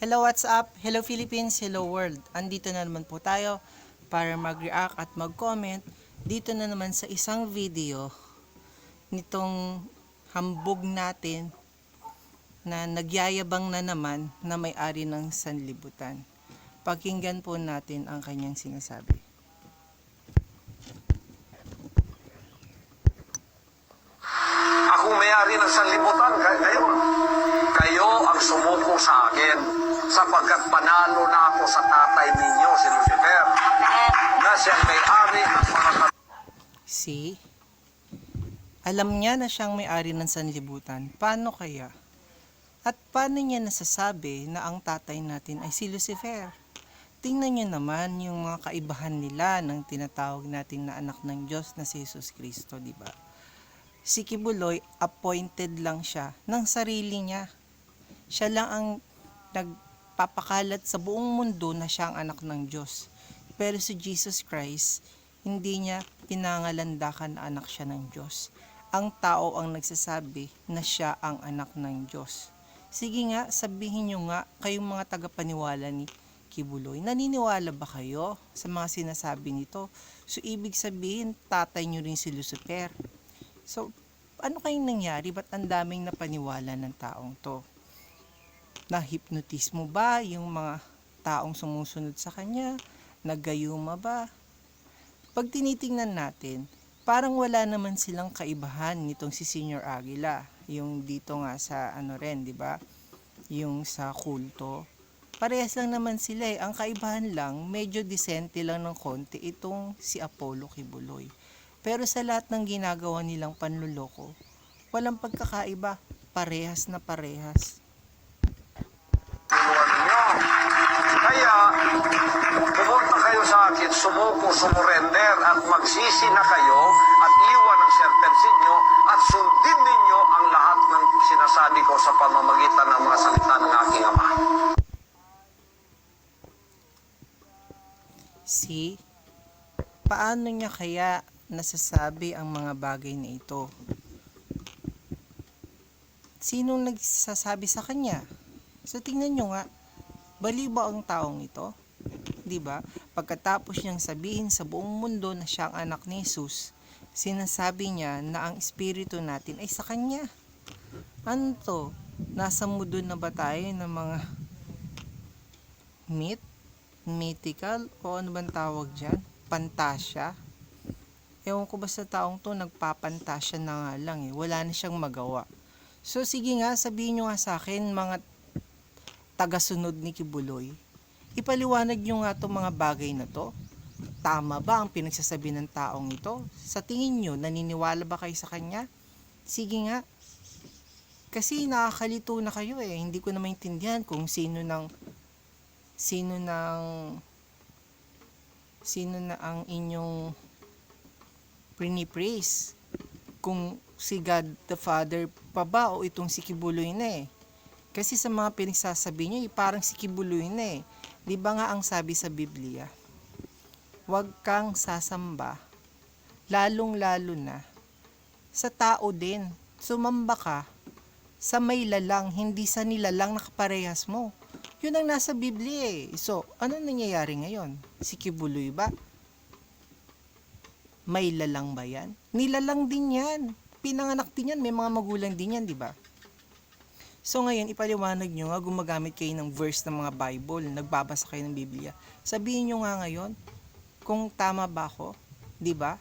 Hello, what's up? Hello Philippines, hello world. Andito na naman po tayo para mag-react at mag-comment dito na naman sa isang video nitong hambog natin na nagyayabang na naman na may-ari ng sanlibutan. Pakinggan po natin ang kanyang sinasabi. Ako may-ari ng sanlibutan, kay- kayo. Kayo ang sumuko sa akin sapagkat panalo na ako sa tatay ninyo, si Lucifer, na siyang may-ari ng mga See? Alam niya na siyang may-ari ng sanlibutan. Paano kaya? At paano niya nasasabi na ang tatay natin ay si Lucifer? Tingnan niyo naman yung mga kaibahan nila ng tinatawag natin na anak ng Diyos na si Jesus Kristo, di ba? Si Kibuloy, appointed lang siya ng sarili niya. Siya lang ang nagpapakalat sa buong mundo na siya ang anak ng Diyos. Pero si Jesus Christ, hindi niya pinangalandakan na anak siya ng Diyos. Ang tao ang nagsasabi na siya ang anak ng Diyos. Sige nga, sabihin niyo nga, kayong mga tagapaniwala ni Kibuloy, naniniwala ba kayo sa mga sinasabi nito? So, ibig sabihin, tatay niyo rin si Lucifer. So, ano kayong nangyari? Ba't ang daming napaniwala ng taong to? Na-hypnotismo ba yung mga taong sumusunod sa kanya? Naggayuma ba? Pag tinitingnan natin, parang wala naman silang kaibahan nitong si Senior Aguila. Yung dito nga sa ano rin, di ba? Yung sa kulto. Parehas lang naman sila eh. Ang kaibahan lang, medyo disente lang ng konti itong si Apollo Kibuloy. Pero sa lahat ng ginagawa nilang panluloko, walang pagkakaiba. Parehas na parehas. Sa akin, sumuko, sumurender, at magsisi na kayo at iwan ang serpensin nyo at sundin ninyo ang lahat ng sinasabi ko sa pamamagitan ng mga salita ng aking ama. See? Paano niya kaya nasasabi ang mga bagay na ito? Sinong nagsasabi sa kanya? So tingnan nyo nga, baliw ba ang taong ito? 'Di ba? Pagkatapos niyang sabihin sa buong mundo na siya ang anak ni Jesus, sinasabi niya na ang espiritu natin ay sa kanya. Ano to? Nasa mundo na ba tayo ng mga myth? mythical o ano bang tawag dyan? Pantasya? Ewan ko ba sa taong to nagpapantasya na nga lang eh. Wala na siyang magawa. So sige nga, sabihin nyo nga sa akin mga tagasunod ni Kibuloy. Ipaliwanag nyo nga itong mga bagay na to. Tama ba ang pinagsasabi ng taong ito? Sa tingin nyo, naniniwala ba kayo sa kanya? Sige nga. Kasi nakakalito na kayo eh. Hindi ko na maintindihan kung sino ng sino ng sino na ang inyong prinipraise kung si God the Father pa ba o itong si Kibuloy na eh kasi sa mga pinagsasabi nyo eh, parang si Kibuloy na eh di ba nga ang sabi sa Biblia huwag kang sasamba lalong lalo na sa tao din sumamba ka sa may lalang hindi sa nilalang na kaparehas mo yun ang nasa Biblia eh. So, ano nangyayari ngayon? Si Kibuloy ba? May lalang ba yan? Nilalang din yan. Pinanganak din yan. May mga magulang din yan, di ba? So ngayon, ipaliwanag nyo nga, gumagamit kayo ng verse ng mga Bible, nagbabasa kayo ng Biblia. Sabihin nyo nga ngayon, kung tama ba ako, di ba?